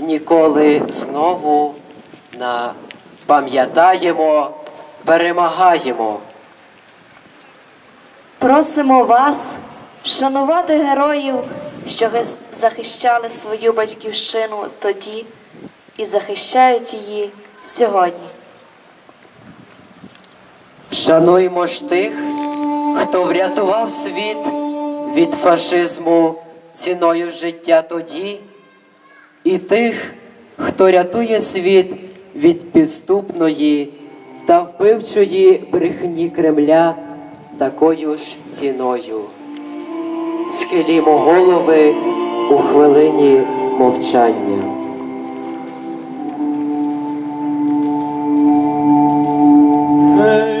ніколи знову на пам'ятаємо, перемагаємо. Просимо вас вшанувати героїв, що захищали свою батьківщину тоді і захищають її сьогодні. Вшануймо ж тих, хто врятував світ від фашизму ціною життя тоді, і тих, хто рятує світ від підступної та вбивчої брехні Кремля такою ж ціною. Схилімо голови у хвилині мовчання. Гей,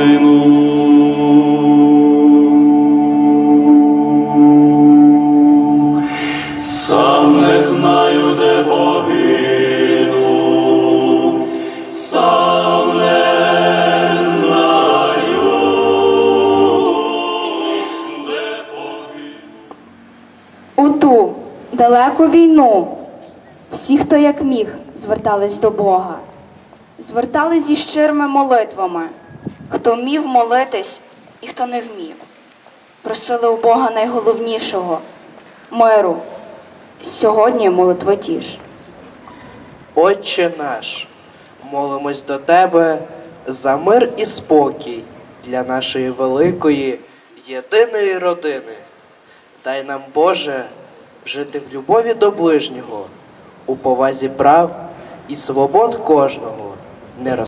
годину. Сам не знаю, де погину, сам не знаю, де. У ту далеку війну всі, хто як міг, звертались до Бога, звертались зі щирими молитвами, хто вмів молитись і хто не вмів. Просили у Бога найголовнішого миру. Сьогодні молитва ті. Отче наш, молимось до Тебе за мир і спокій для нашої великої єдиної родини. Дай нам, Боже, жити в любові до ближнього, у повазі прав і свобод кожного, не